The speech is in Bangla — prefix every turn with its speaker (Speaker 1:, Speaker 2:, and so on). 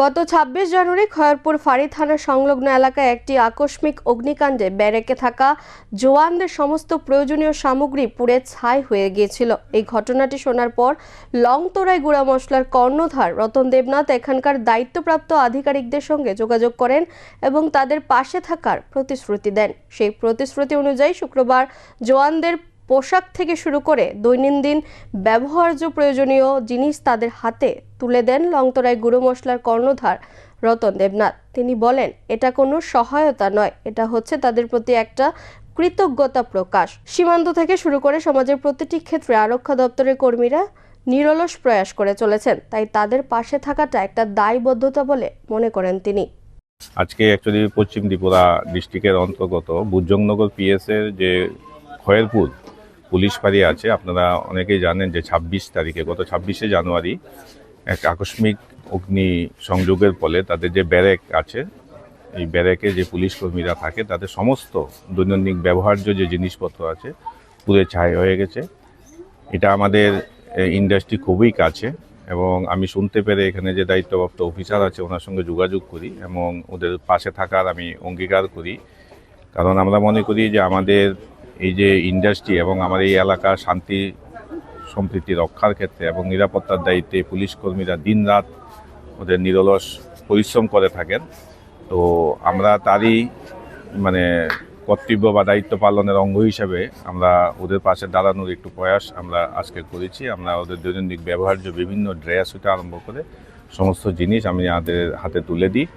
Speaker 1: গত ছাব্বিশ জানুয়ারি খয়রপুর ফাঁড়ি থানা সংলগ্ন এলাকায় একটি আকস্মিক অগ্নিকাণ্ডে ব্যারেকে থাকা জোয়ানদের সমস্ত প্রয়োজনীয় সামগ্রী পুড়ে ছাই হয়ে গিয়েছিল। এই ঘটনাটি শোনার পর লংতরাই গুঁড়া মশলার কর্ণধার রতন দেবনাথ এখানকার দায়িত্বপ্রাপ্ত আধিকারিকদের সঙ্গে যোগাযোগ করেন এবং তাদের পাশে থাকার প্রতিশ্রুতি দেন। সেই প্রতিশ্রুতি অনুযায়ী শুক্রবার জওয়ানদের পোশাক থেকে শুরু করে দৈনন্দিন ব্যবহার্য প্রয়োজনীয় জিনিস তাদের হাতে তুলে দেন লংতরাই গুঁড়ো মশলার কর্ণধার রতন দেবনাথ। তিনি বলেন, এটা কোনো সহায়তা নয়, এটা হচ্ছে তাদের প্রতি একটা কৃতজ্ঞতা প্রকাশ। সীমান্ত থেকে শুরু করে সমাজের প্রতিটি ক্ষেত্রে আরক্ষা দপ্তরের কর্মীরা নিরলস প্রয়াস করে চলেছেন, তাই তাদের পাশে থাকাটা একটা দায়বদ্ধতা বলে মনে করেন তিনি।
Speaker 2: আজকে অ্যাকচুয়ালি পশ্চিম ত্রিপুরা ডিস্ট্রিক্টের অন্তর্গত বুজংনগর পিএস এর যে খয়েরপুর পুলিশ ফাঁড়ি আছে। আপনারা অনেকেই জানেন যে ছাব্বিশ তারিখে, গত ছাব্বিশে জানুয়ারি এক আকস্মিক অগ্নি সংযোগের ফলে তাদের যে ব্যারেক আছে, এই ব্যারেকে যে পুলিশ কর্মীরা থাকে, তাদের সমস্ত দৈনন্দিন ব্যবহার্য যে জিনিসপত্র আছে পুরে ছাই হয়ে গেছে। এটা আমাদের ইন্ডাস্ট্রি খুবই কাছে এবং আমি শুনতে পেরে এখানে যে দায়িত্বপ্রাপ্ত অফিসার আছে, ওনার সঙ্গে যোগাযোগ করি এবং ওদের পাশে থাকার আমি অঙ্গীকার করি। কারণ আমরা মনে করি যে আমাদের এই যে ইন্ডাস্ট্রি এবং আমার এই এলাকার শান্তি, সম্প্রীতি রক্ষার ক্ষেত্রে এবং নিরাপত্তার দায়িত্বে পুলিশ কর্মীরা দিনরাত ওদের নিরলস পরিশ্রম করে থাকেন। তো আমরা তারই মানে কর্তব্য বা দায়িত্ব পালনের অঙ্গ হিসাবে আমরা ওদের পাশে দাঁড়ানোর একটু প্রয়াস আমরা আজকে করেছি। আমরা ওদের দৈনন্দিন ব্যবহার্য বিভিন্ন ড্রেস হতে আরম্ভ করে সমস্ত জিনিস আমি আমাদের হাতে তুলে দিই।